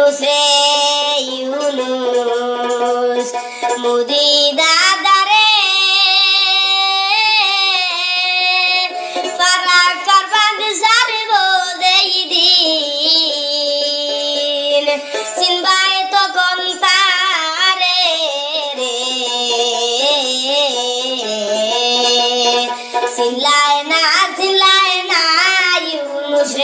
রে ইউনুস, মুদি দাদারে। ফারাক করবান সারব দেই দিন সিনবাই তো গন্তারে রে। সিনলায় না সিনলায় না ইউনুস।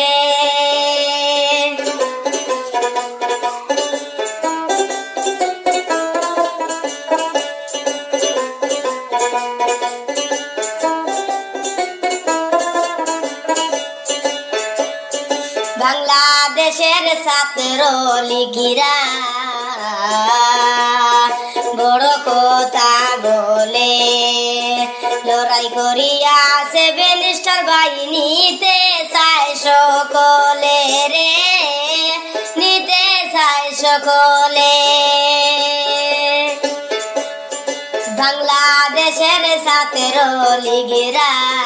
লিগিরা বড় কথা বলে, লড়াই করিয়া সেভেন স্টার বাহিনীতে। চায় সকলে রে, নিতে চায় সকলে। বাংলাদেশের ছাত্র লিগেরা বড়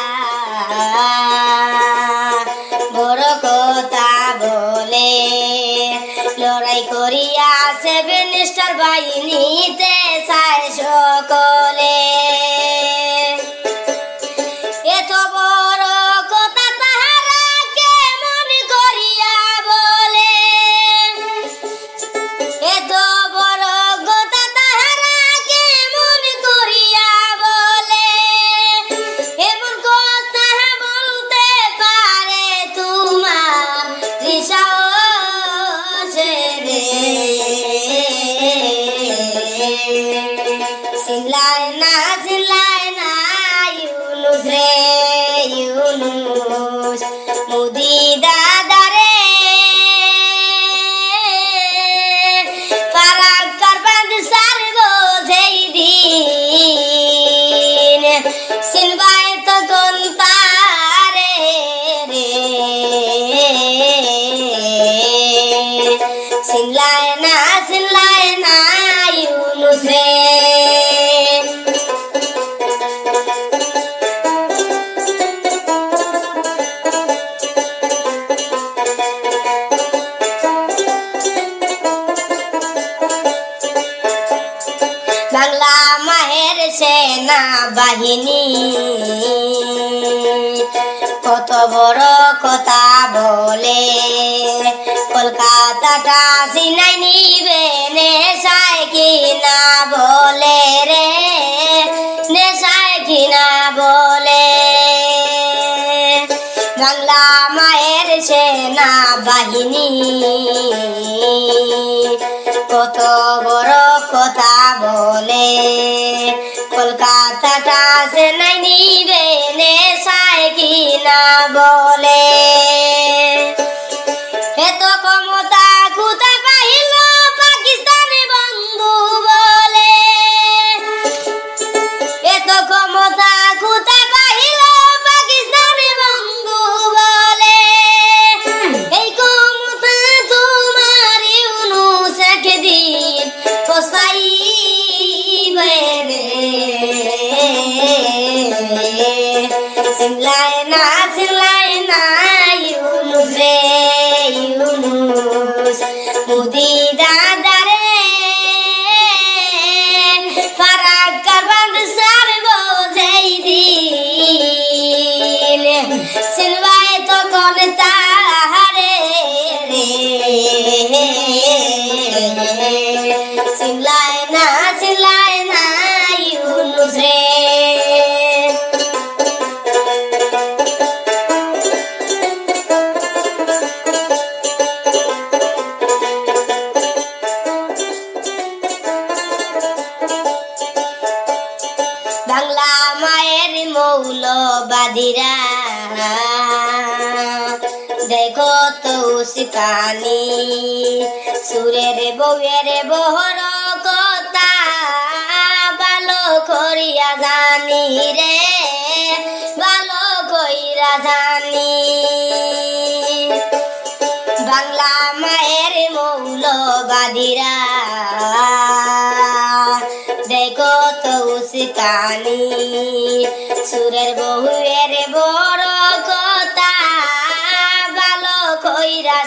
করিয়া সেভেন স্টার বাহিনীতে চায় সকলে। সিলায় না সিলায় না ইউনুস রে বাংলা মাহের সেনা বাহিনী কত বড় কথা বলে, কলকাতাটা সিনাই নিবে নেশায় কিনা বলে রে, নেশায় কিনা বলে। বাংলা মায়ের সেনা বাহিনী কত বড় কথা বলে কলকাতাটা সে নাই নিবে নেশায় কিনা বলে। সিমলায় না সিমলায় না ইউনুস রে ইউনুস মুদি দাদা রে ফারাক করবান সারব যেই দিন। সিলবাই তো কোন তাহারে রে। বাংলা মায়ের মৌলবাদীরা। দেখো তো উস্কানি, সুরের বউয়ের বহর কথা, ভালো করিয়া জানি রে, ভালো কইরা জানি। বাংলা মায়ের মৌলবাদীরা উস্কানি সুরের বহুয়ের বড় কথা ভালো কইরা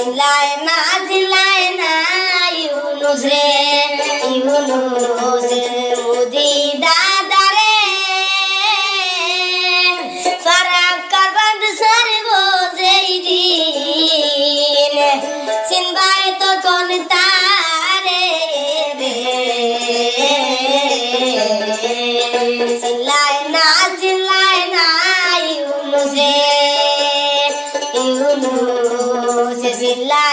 সিলায় না লাই নাই ইউনুস রে ইউনুস মুদি দাদা রে। ফারাক কারবান সারব যেই দিন। সিনবাই তো কোন তারে রে